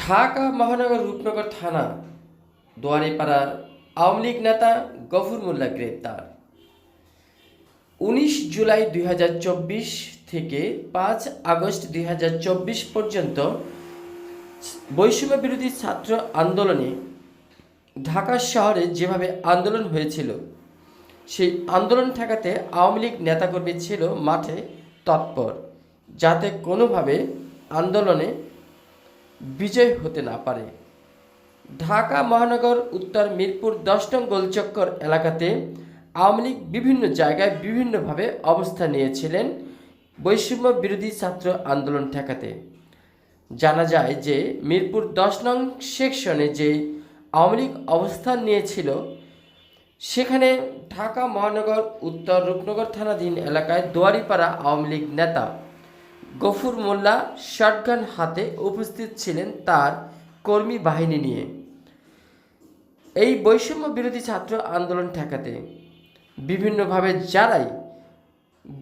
ঢাকা মহানগর রূপনগর থানা দুয়ারিপাড়ার আওয়ামী লীগ নেতা গফুর মোল্লা গ্রেপ্তার। উনিশ জুলাই দুই হাজার চব্বিশ থেকে পাঁচ আগস্ট দুই হাজার চব্বিশ পর্যন্ত বৈষম্য বিরোধী ছাত্র আন্দোলনে ঢাকা শহরে যেভাবে আন্দোলন হয়েছিল, সেই আন্দোলন ঠেকাতে আওয়ামী লীগ নেতাকর্মী ছিল মাঠে তৎপর। যাতে কোনোভাবে আন্দোলনে বিজয় হতে না পারে। ঢাকা মহানগর, উত্তর মিরপুর দশ নং গোলচক্কর এলাকাতে আওয়ামী লীগ বিভিন্ন জায়গায় বিভিন্নভাবে অবস্থান নিয়েছিলেন বৈষম্য বিরোধী ছাত্র আন্দোলন ঠেকাতে। জানা যায় যে, মিরপুর দশ নং সেকশনে যে আওয়ামী লীগ অবস্থান নিয়েছিল, সেখানে ঢাকা মহানগর, উত্তর রূপনগর থানাধীন এলাকায় দুয়ারিপাড়া আওয়ামী লীগ নেতা গফুর মোল্লা শটগান হাতে উপস্থিত ছিলেন তার কর্মী বাহিনী নিয়ে। এই বৈষম্য বিরোধী ছাত্র আন্দোলন ঠেকাতে বিভিন্নভাবে যারাই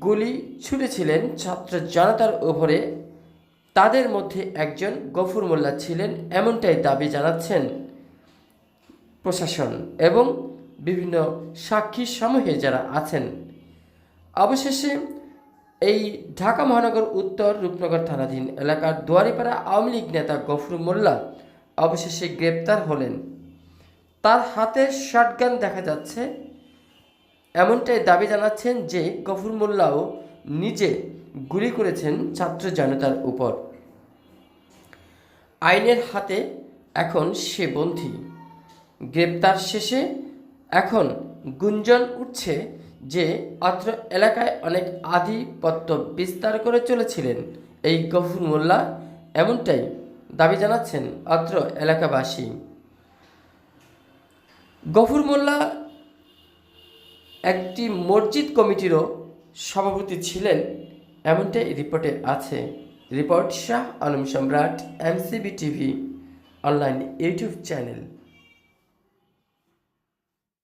গুলি ছুটেছিলেন ছাত্র জনতার উপরে, তাদের মধ্যে একজন গফুর মোল্লা ছিলেন এমনটাই দাবি জানাচ্ছেন প্রশাসন এবং বিভিন্ন সাক্ষী সমূহে যারা আছেন। অবশেষে এই ঢাকা মহানগর উত্তর রূপনগর থানাধীন এলাকার দুয়ারিপাড়া আওয়ামী লীগ নেতা গফর মোল্লা অবশেষে গ্রেপ্তার হলেন। তার হাতে শটগান দেখা যাচ্ছে। এমনটাই দাবি জানাচ্ছেন যে গফুর মোল্লাও নিজে গুলি করেছেন ছাত্র জনতার উপর। আইনের হাতে এখন সে বন্ধী গ্রেপ্তার শেষে এখন গুঞ্জন উঠছে যে অত্র এলাকায় অনেক আধিপত্য বিস্তার করে চলেছিলেন এই গফুর মোল্লা এমনটাই দাবি জানাচ্ছেন অত্র এলাকাবাসী। গফুর মোল্লা একটি মসজিদ কমিটিরও সভাপতি ছিলেন এমনটাই রিপোর্টে আছে। Report Shah Alam Samrat MCB TV, online YouTube channel.